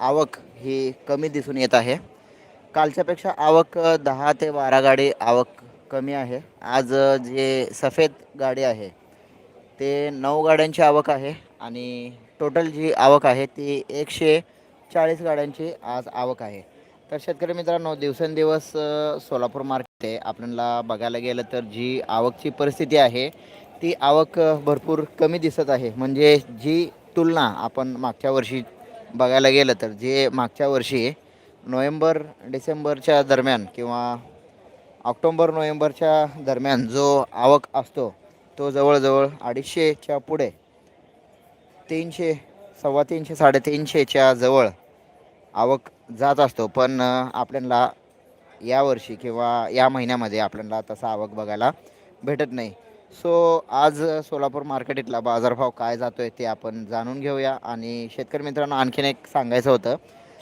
आवक ही कमी दिसून येत आहे. कालच्यापेक्षा आवक दहा ते बारा गाडी आवक कमी आहे. आज जे सफेद गाडी आहे ते नऊ गाड्यांची आवक आहे आणि टोटल जी आवक आहे ती एकशे चाळीस गाड्यांची आज आवक आहे. तर शेतकरी मित्रांनो दिवसेंदिवस सोलापूर मार्केट आहे. आपल्याला बघायला गेलं तर जी आवकची परिस्थिती आहे ती आवक भरपूर कमी दिसत आहे. म्हणजे जी तुलना आपण मागच्या वर्षी बघायला गेलं तर जे मागच्या वर्षी नोव्हेंबर डिसेंबरच्या दरम्यान किंवा ऑक्टोंबर नोव्हेंबरच्या दरम्यान जो आवक असतो तो जवळजवळ अडीचशेच्या पुढे तीनशे सव्वा तीनशे साडेतीनशेच्या जवळ आवक जात असतो. पण आपल्याला यावर्षी किंवा या महिन्यामध्ये आपल्याला तसा आवक बघायला भेटत नाही. सो आज सोलापूर मार्केटला बाजारभाव काय जातो आहे ते आपण जाणून घेऊया आणि शेतकरी मित्रांनो आणखीन एक सांगायचं होतं.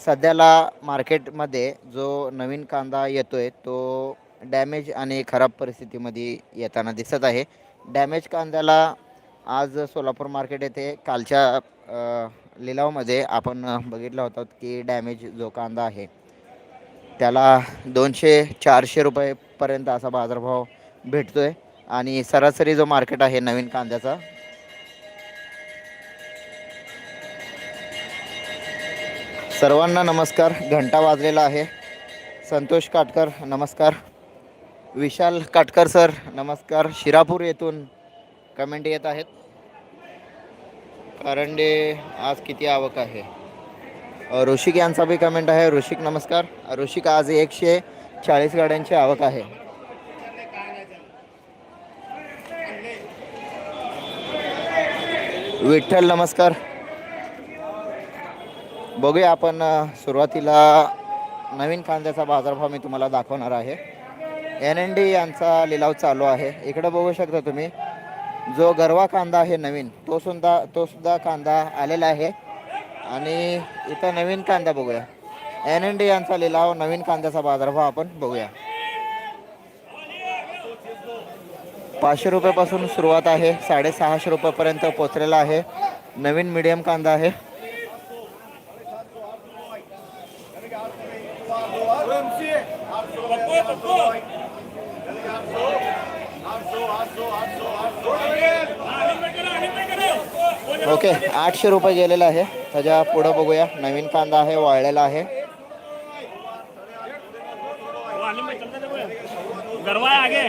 सध्याला मार्केटमध्ये जो नवीन कांदा येतो आहे तो डॅमेज आणि खराब परिस्थितीमध्ये येताना दिसत आहे. डॅमेज कांद्याला आज सोलापूर मार्केट येथे कालच्या लिलावमध्ये आपण बघितला बघितलं होतं की डॅमेज जो कांदा आहे त्याला दोनशे चारशे रुपयेपर्यंत असा बाजारभाव भेटतो आहे आणि सरासरी जो मार्केट आहे नवीन कांद्याचा. सर्वांना नमस्कार घंटा वाजलेला आहे. संतोष काटकर नमस्कार. विशाल काटकर सर नमस्कार. शिरापूर येथून कमेंट येत आहेत. कारंडे आज किती आवक आहे. ऋषिक यांचा बी कमेंट आहे. ऋषिक नमस्कार. ऋषिक आज एकशे चाळीस गाड्यांची आवक आहे. विठ्ठल नमस्कार. बघूया आपण सुरुवातीला नवीन कांद्याचा बाजारभाव मी तुम्हाला दाखवणार आहे. एन एन डी यांचा लिलाव चालू आहे. इकडं बघू शकता तुम्ही जो गरवा कांदा आहे नवीन तो सुद्धा तो सुद्धा कांदा आलेला आहे. आणि इथं नवीन कांदा बघूया. एन एन डी यांचा लिलाव नवीन कांद्याचा बाजारभाव आपण बघूया. पाचशे रुपयापासून सुरुवात आहे. साडेसहाशे रुपयापर्यंत पोचलेला आहे. नवीन मीडियम कांदा आहे. ओके आठशे रुपये गेलेला आहे. त्याच्या पुढं बघूया. नवीन कांदा आहे वाळलेला आहे. गरवा आगे.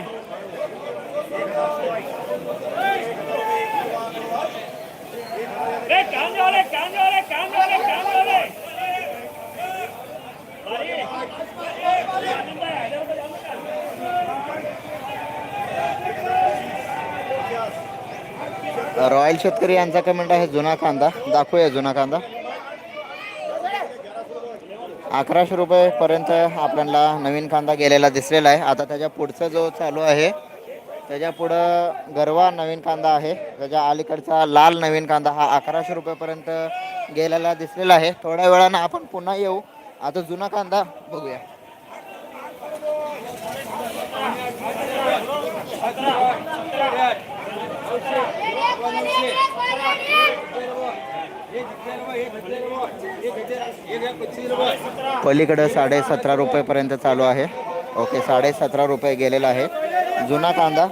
रॉयल शेतकरी यांचा कमेंट आहे जुना कांदा. दाखवूया जुना कांदा. अकराशे रुपयेपर्यंत आपल्याला नवीन कांदा गेलेला दिसलेला आहे. आता त्याच्या पुढचा जो चालू आहे त्याच्या पुढं गरवा नवीन कांदा आहे. त्याच्या अलीकडचा लाल नवीन कांदा हा अकराशे रुपयेपर्यंत गेलेला दिसलेला आहे. थोड्या वेळानं आपण पुन्हा येऊ. आता जुना कांदा बघूया. पलीकडं साडे सतरा रुपयेपर्यंत चालू आहे. ओके साडे सतरा रुपये गेलेला आहे. जुना कांदा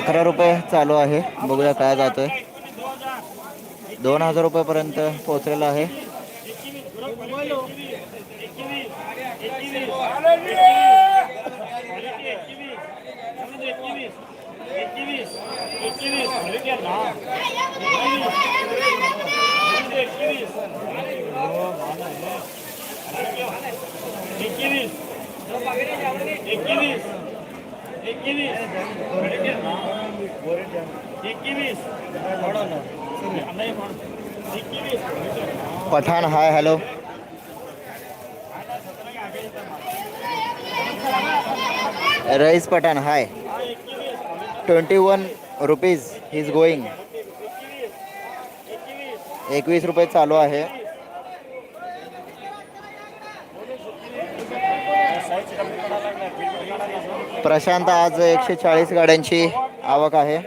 अकरा रुपये चालू आहे. बघूया काय जातोय. दोन हजार रुपयापर्यंत पोहोचलेलं आहे. एकवीस. Pathan hi hello Raees Pathan hi twenty one rupees is going एकवीस रुपये चालू आहे. प्रशांत आज एकशे चाळीस गाड्यांची आवक आहे.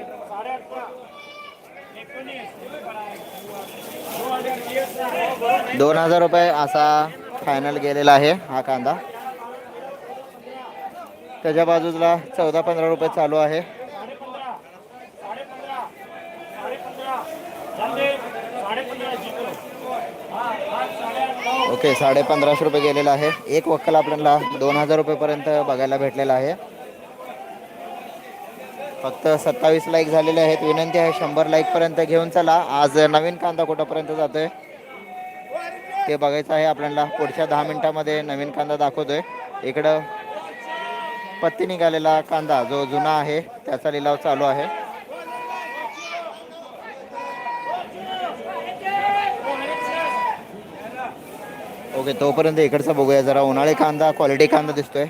दोन हजार रुपये असा फायनल गेलेला आहे हा कांदा. त्याच्या बाजूला चौदा पंधरा रुपये चालू आहे. ओके साडे पंधराशे रुपये गेलेला आहे. एक वक्कल आपल्याला दोन हजार रुपयेपर्यंत बघायला भेटलेला आहे. फक्त सत्तावीस लाईक झालेले आहेत. विनंती आहे शंभर लाईकपर्यंत घेऊन चला. आज नवीन कांदा कुठंपर्यंत जातोय? ते बघायचं आहे आपल्याला. पुढच्या दहा मिनिटामध्ये नवीन कांदा दाखवतोय. इकडं पत्ती निघालेला कांदा जो जुना आहे त्याचा लिलाव चालू आहे. ओके तोपर्यंत इकडचा बघूया. जरा उन्हाळी कांदा क्वालिटी कांदा दिसतोय.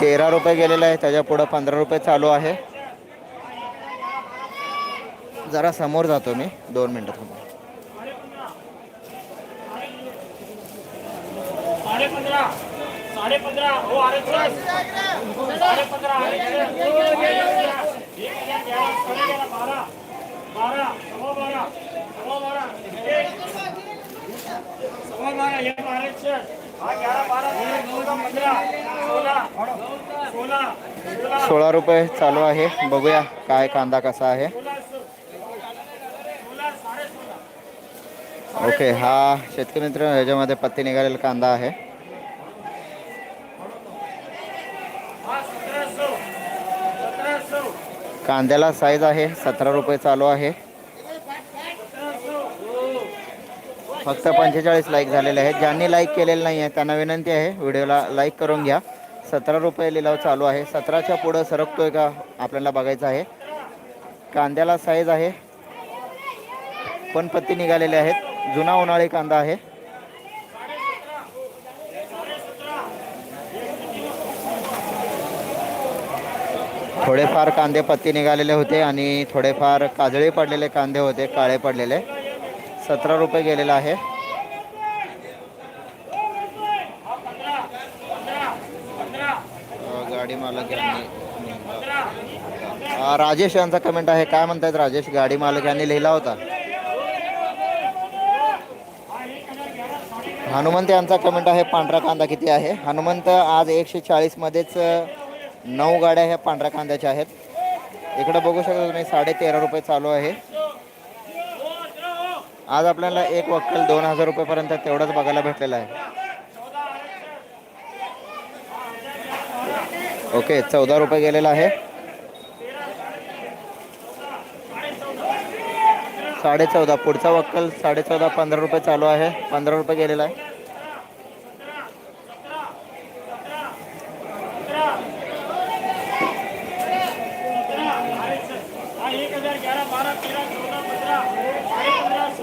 तेरा रुपये गेलेला आहे त्याच्या पुढं पंधरा रुपये चालू आहे जरा समोर जातो मी दोन मिनटं थांबा साडे सोळा रुपये चालू आहे. बघूया काय कांदा कसा आहे. ओके हा शेतकरी मित्र ह्याच्यामध्ये पत्ती निघालेला कांदा आहे. कांद्याला साईज आहे सतरा रुपये चालू आहे. फक्त पंचेचाळीस लाईक झालेले आहेत. ज्यांनी लाईक केलेलं नाही आहे त्यांना विनंती आहे व्हिडिओला लाईक करून घ्या. सतरा रुपये लिलाव चालू आहे. सतराच्या पुढं सरकतोय का आपल्याला बघायचं आहे. कांद्याला साईज आहे. पण पत्ती निघालेले आहेत. जुना उन्हाळी कांदा आहे. थोडेफार कांदे पत्ती निघालेले होते आणि थोडेफार काजळी पडलेले कांदे होते काळे पडलेले. सतरा रुपये गेलेला आहे. गाडी मालक यांनी राजेश यांचा कमेंट आहे काय म्हणतायत राजेश? गाडी मालक यांनी लिहिला होता. हनुमंत यांचा कमेंट आहे पांढरा कांदा किती आहे? हनुमंत आज एकशे चाळीसमध्येच नऊ गाड्या ह्या पांढऱ्या कांद्याच्या आहेत. इकडं बघू शकता तुम्ही साडे तेरा रुपये चालू आहे. आज आपल्याला एक वक्कल दोन हजार रुपयेपर्यंत तेवढंच बघायला भेटलेलं आहे. ओके चौदा रुपये गेलेला आहे. साडे चौदा पुढचा वक्कल साडे चौदा पंधरा रुपये चालू आहे. पंधरा रुपये गेलेला आहे. बारा तेरा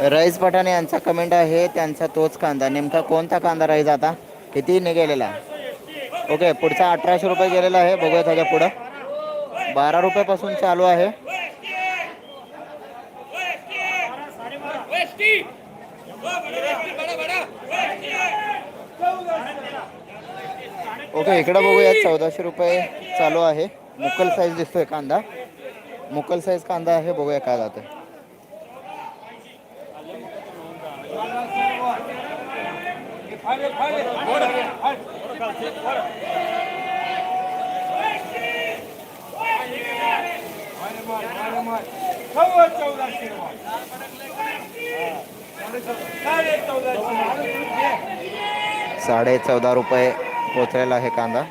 रईस पठाण पठाणे यांचा कमेंट आहे त्यांचा तोच कांदा. नेमका कोणता कांदा राईस आता? किती निघालेला ओके पुढचा अठराशे रुपये गेलेला आहे. बघूया त्याच्या पुढं. बारा रुपयापासून चालू आहे. ओके इकडं बघूया चौदाशे रुपये चालू आहे. मुकल साईज दिसतोय कांदा. मुकल साईज कांदा आहे बघूया काय जातं साडे चौदा रुपये पोचलेला आहे कांदा.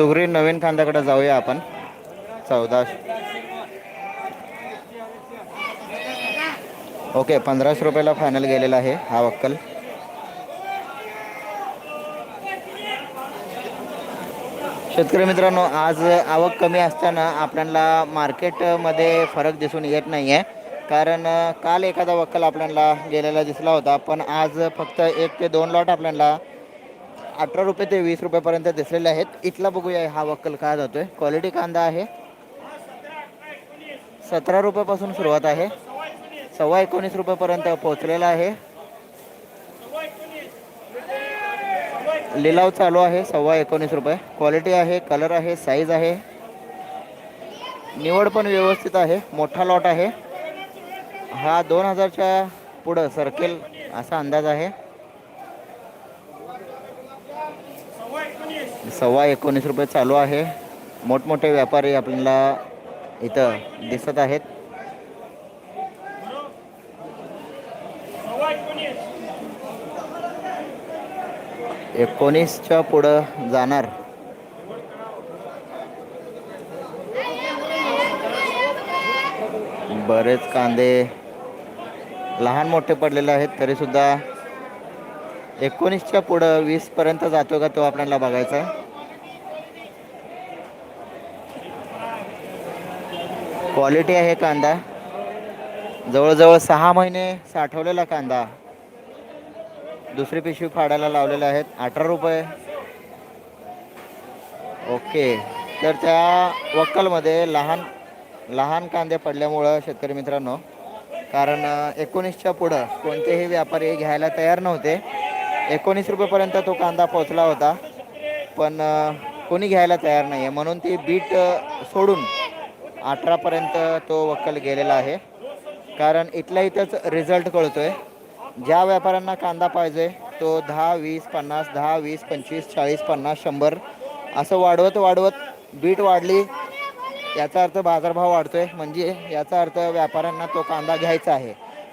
सुगरी नवीन खांद्याकडे जाऊया आपण. चौदा. ओके पंधराशे रुपयाला फायनल गेलेला आहे हा वक्कल. शेतकरी मित्रांनो आज आवक कमी असताना आपल्याला मार्केटमध्ये फरक दिसून येत नाही आहे कारण काल एखादा वक्कल आपल्याला गेलेला दिसला होता पण आज फक्त एक ते दोन लॉट आपल्याला अठरा रुपये ते वीस रुपयापर्यंत दिसलेले आहेत. इथला बघूया हा वक्कल काय जातोय. क्वालिटी कांदा आहे. सतरा रुपयापासून सुरुवात आहे. सव्वा एकोणीस रुपयापर्यंत पोहोचलेला आहे. लिलाव चालू आहे. सव्वा एकोणीस रुपये. क्वालिटी आहे कलर आहे साईज आहे. निवड पण व्यवस्थित आहे. मोठा लॉट आहे. हा दोन हजारच्या पुढं सरकेल असा अंदाज आहे. सव्वा एकोणीस रुपये चालू आहे. मोठमोठे व्यापारी आपल्याला इथं दिसत आहेत. एकोणीसच्या पुढं जाणार. बरेच कांदे लहान मोठे पडलेले आहेत तरीसुद्धा एकोणीसच्या पुढं वीसपर्यंत जातो का तो आपल्याला बघायचा आहे? क्वालिटी आहे कांदा. जवळजवळ सहा महिने साठवलेला कांदा. दुसरी पिशवी फाडायला लावलेल्या आहेत. अठरा रुपये. ओके. तर त्या वक्कलमध्ये लहान लहान कांदे पडल्यामुळं शेतकरी मित्रांनो कारण एकोणीसच्या पुढं कोणतेही व्यापारी घ्यायला तयार नव्हते. एकोणीस रुपयेपर्यंत तो कांदा पोचला होता. पण कोणी घ्यायला तयार नाही आहे म्हणून ती बीट सोडून अठरापर्यंत तो वक्कल गेलेला आहे. कारण इथल्या इथंच रिझल्ट कळतोय. ज्या व्यापाऱ्यांना कांदा पाहिजे तो दहा वीस पन्नास दहा वीस पंचवीस चाळीस पन्नास शंभर असं वाढवत वाढवत बीट वाढली. याचा अर्थ बाजारभाव वाढतोय. म्हणजे याचा अर्थ व्यापाऱ्यांना तो कांदा घ्यायचा आहे.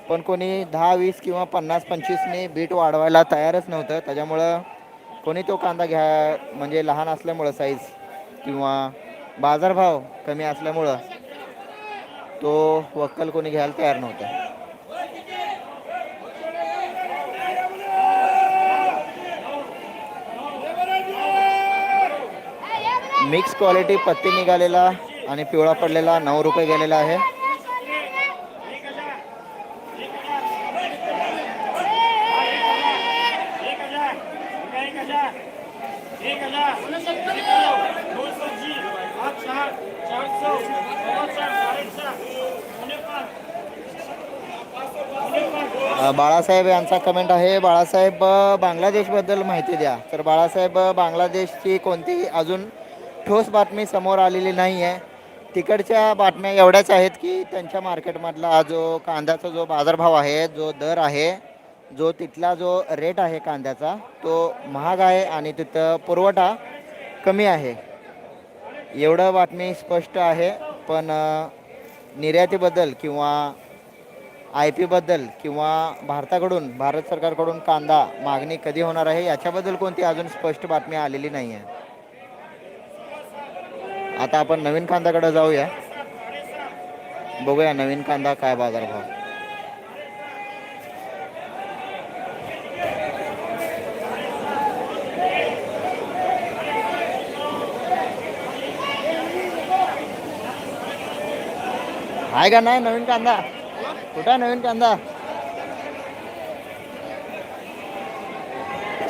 पण कोणी दहा वीस किंवा पन्नास पंचवीसने बीट वाढवायला तयारच नव्हतं. त्याच्यामुळं कोणी तो कांदा घ्या म्हणजे लहान असल्यामुळं साईज किंवा बाजारभाव कमी असल्यामुळं तो वक्कल कोणी घ्यायला तयार नव्हता. मिक्स क्वालिटी पत्ती निघालेला आणि पिवळा पडलेला नऊ रुपये गेलेला आहे एक हजार एक हजार एक हजार दोन सौ जी आठ चार चार सौ सव्वा चार साडेचार पावणे पाच पावणे पाच अ, बाळासाहेब यांचा कमेंट आहे. बाळासाहेब बांगलादेशबद्दल माहिती द्या. तर बाळासाहेब बांगलादेशची कोणतीही अजून ठोस बातमी समोर आलेली नाही आहे तिकडच्या बातम्या एवढ्याच आहेत की त्यांच्या मार्केटमधला जो कांद्याचा जो बाजारभाव आहे जो दर आहे जो तिथला जो रेट आहे कांद्याचा तो महाग आहे आणि तिथं पुरवठा कमी आहे. एवढं बातमी स्पष्ट आहे पण निर्यातीबद्दल किंवा आय पीबद्दल किंवा भारताकडून भारत सरकारकडून कांदा मागणी कधी होणार आहे याच्याबद्दल कोणती अजून स्पष्ट बातमी आलेली नाही आहे. आता आपण नवीन कांद्याकडे जाऊया. बघूया नवीन कांदा काय बाजारभाव. आहे का नाही नवीन कांदा? कुठं आहे नवीन कांदा?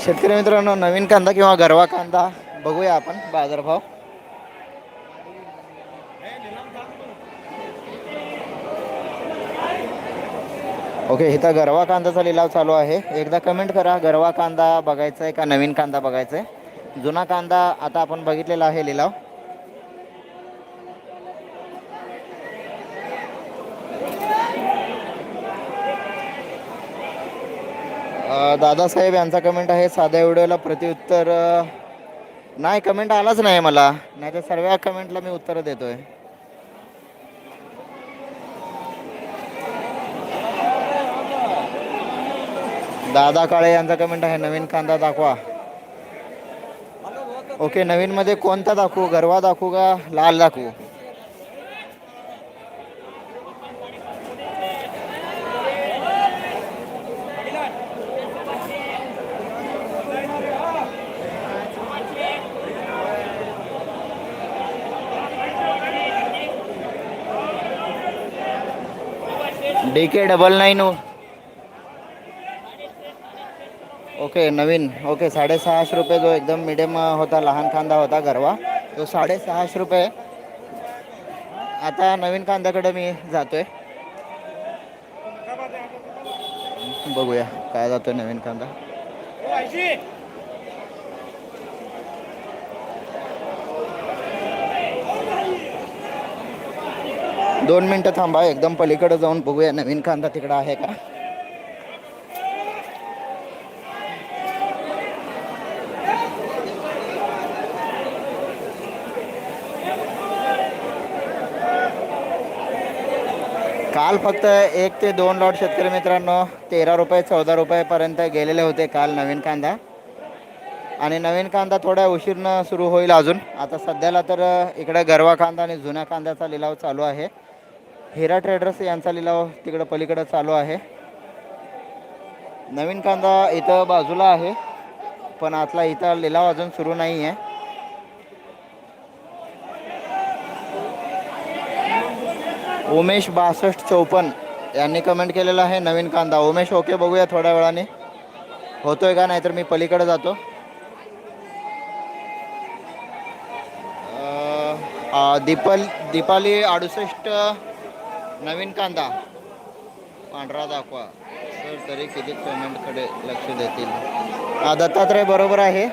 शेतकरी मित्रांनो नवीन कांदा किंवा गरवा कांदा बघूया आपण बाजारभाव. ओके इथं गरवा कांद्याचा लिलाव चालू आहे. एकदा कमेंट करा गरवा कांदा बघायचा आहे का नवीन कांदा बघायचा आहे जुना कांदा आता आपण बघितलेला आहे लिलाव. दादासाहेब यांचा कमेंट आहे साध्या व्हिडिओला प्रत्युत्तर नाही कमेंट आलाच नाही मला. नाही तर सर्व कमेंटला मी उत्तर देतोय. दादा काळे यांचा कमेंट आहे नवीन कांदा दाखवा. ओके नवीनमध्ये कोणता दाखवू? गरवा दाखवू का लाल दाखवू? D K double nine okay नवीन. ओके साडेसहाशे रुपये जो एकदम मिडियम होता लहान कांदा होता गरवा तो साडेसहाशे रुपये. आता नवीन कांद्याकडे मी जातोय. बघूया काय जातोय नवीन कांदा. दोन मिनटं थांबा एकदम पलीकडे जाऊन बघूया नवीन कांदा तिकडं आहे का. काल फक्त एक ते दोन लॉट शेतकरी मित्रांनो तेरा रुपये चौदा रुपयेपर्यंत गेलेले होते काल नवीन कांदा. आणि नवीन कांदा थोड्या उशीरनं सुरू होईल अजून. आता सध्याला तर इकडे गरवा कांदा आणि जुन्या कांद्याचा लिलाव चालू आहे. हिरा ट्रेडर्स यांचा लिलाव तिकडं पलीकडं चालू आहे. नवीन कांदा इथं बाजूला आहे पण आतला इथं लिलाव अजून सुरू नाही आहे उमेश बासष्ट चौपन्न यांनी कमेंट केलेलं आहे नवीन कांदा. उमेश ओके बघूया थोड्या वेळाने. होतोय का नाहीतर मी पलीकडे जातो. दीपल दीपाली अडुसष्ट नवीन कांदा पांढरा दाखवा सर तरी किती पेमेंटकडे लक्ष देतील हा, दत्तात्रय बरोबर आहे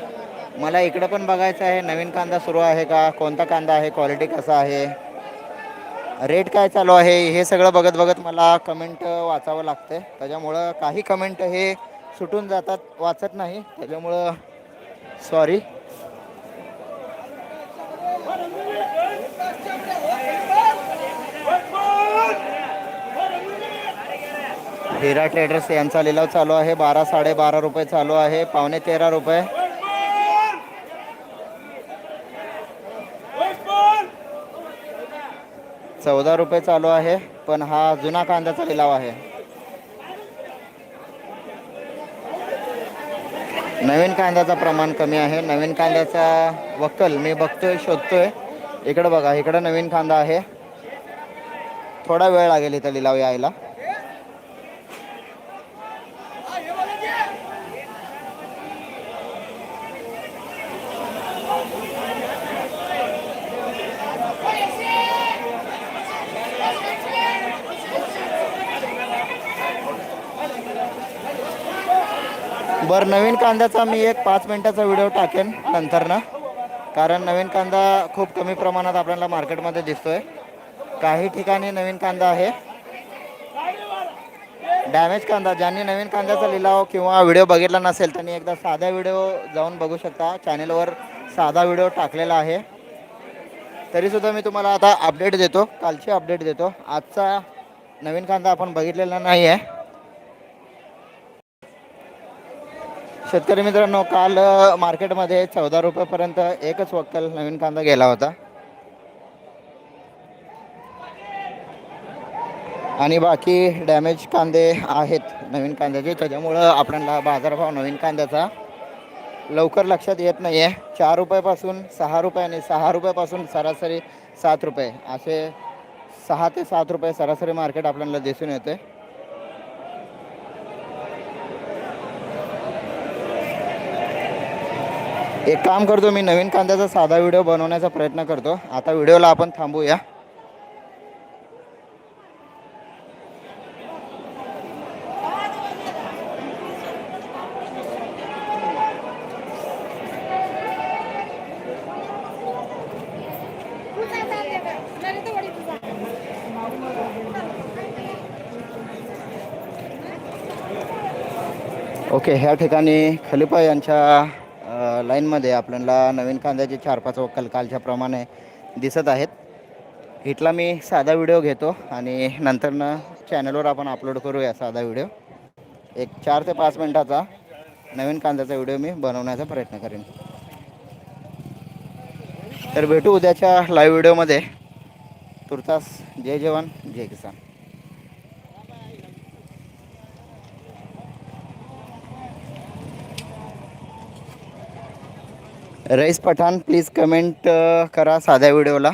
मला इकडं पण बघायचं आहे नवीन कांदा सुरू आहे का कोणता कांदा आहे क्वालिटी कसा आहे रेट काय चालू आहे हे सगळं बघत बघत मला कमेंट वाचावं लागतं त्याच्यामुळं काही कमेंट हे सुटून जातात वाचत नाही त्याच्यामुळं सॉरी हिरा ट्रेडर्स यांचा लिलाव चालू आहे. बारा साडेबारा रुपये चालू आहे. पावणे तेरा रुपये. चौदा रुपये चालू आहे पण हा जुना कांद्याचा लिलाव आहे. नवीन कांद्याचं प्रमाण कमी आहे. नवीन कांद्याचा वक्कल मी बघतोय शोधतोय. इकडं बघा इकडं नवीन कांदा आहे. थोडा वेळ लागेल इथं लिलाव यायला. बरं नवीन कांद्याचा मी एक पाच मिनिटाचा व्हिडिओ टाकेन नंतर ना कारण नवीन कांदा खूप कमी प्रमाणात आपल्याला मार्केटमध्ये दिसतोय. काही ठिकाणी नवीन कांदा आहे. डॅमेज कांदा ज्यांनी नवीन कांद्याचा लिलाव किंवा व्हिडिओ बघितला नसेल त्यांनी एकदा साधा व्हिडिओ जाऊन बघू शकता. चॅनेलवर साधा व्हिडिओ टाकलेला आहे. तरीसुद्धा मी तुम्हाला आता अपडेट देतो. कालची अपडेट देतो. आजचा नवीन कांदा आपण बघितलेला नाही आहे शेतकरी मित्रांनो काल मार्केटमध्ये चौदा रुपयापर्यंत एकच वक्कल नवीन कांदा गेला होता. आणि बाकी डॅमेज कांदे आहेत नवीन कांद्याचे. त्याच्यामुळं आपल्याला बाजारभाव नवीन कांद्याचा लवकर लक्षात येत नाही आहे चार रुपयापासून सहा रुपये आणि सहा रुपयापासून सरासरी सात रुपये. असे सहा ते सात रुपये सरासरी मार्केट आपल्याला दिसून येते. एक काम करतो मी नवीन कांद्याचा साधा व्हिडिओ बनवण्याचा प्रयत्न करतो. आता व्हिडिओला आपण थांबूया. ओके ह्या ठिकाणी खलिफा यांच्या लाईनमध्ये आपल्याला नवीन कांद्याचे चार पाच वक्कल कालच्या प्रमाणे दिसत आहेत. इथला मी साधा व्हिडिओ घेतो आणि नंतरनं चॅनलवर आपण अपलोड करूया साधा व्हिडिओ. एक चार ते पाच मिनटाचा नवीन कांद्याचा व्हिडिओ मी बनवण्याचा प्रयत्न करेन. तर भेटू उद्याच्या लाईव्ह व्हिडिओमध्ये तुर्तास जय जवान जय किसान. रईस पठाण प्लीज कमेंट करा साध्या व्हिडिओला